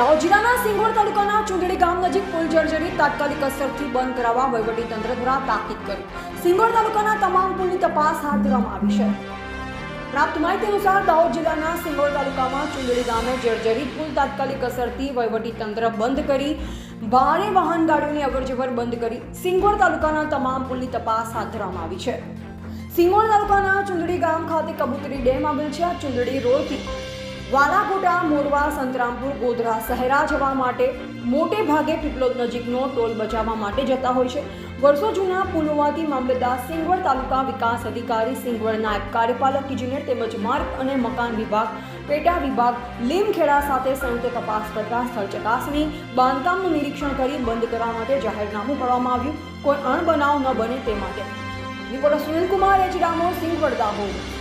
દાહોદ જિલ્લાના સિંગોડ તાલુકાના ચુંદડી ગામ નજીક પુલ જર્જરી તાત્કાલિક અસરથી બંધ કરાવવા વહીવટીતંત્ર દ્વારા તાકીદ કરી. સિંગોડ તાલુકાના તમામ પુલની તપાસ હાથ ધરવામાં આવી છે. પ્રાપ્ત માહિતી અનુસાર દાહોદ જિલ્લાના સિંગોડ તાલુકામાં ચુંદડી ગામે જર્જરી પુલ તાત્કાલિક અસરથી વહીવટીતંત્ર બંધ કરી ભારે વાહન ગાડીઓની અવરજવર બંધ કરી સિંગોર તાલુકાના તમામ પુલની તપાસ હાથ ધરવામાં આવી છે. સિંગોડ તાલુકાના ચુંદડી ગામ ખાતે કબૂતરી ડેમ આવેલ છે. આ ચુંદડી રોડથી વાલાકોટા મોરવા, સંતરામપુર, ગોધરા શહેરા જવા માટે મોટે ભાગે પીપલોદ નજીકનો ટોલ બચાવવા માટે જતા હોય છે. વર્ષો જૂના પુલ હોવાથી મામલતદાર સિંગવડ તાલુકા વિકાસ અધિકારી સિંગવડ નાયબ કાર્યપાલક ઇજનેર તેમજ માર્ગ અને મકાન વિભાગ, પેટા વિભાગ, લીમખેડા સાથે સંયુક્ત તપાસ કરતા સ્થળ ચકાસણી, બાંધકામનું નિરીક્ષણ કરી બંધ કરવા માટે જાહેરનામું કરવામાં આવ્યું. કોઈ અણબનાવ ન બને તે માટે. Reporter Sunil Kumar H Damor, Singvad, Dahod.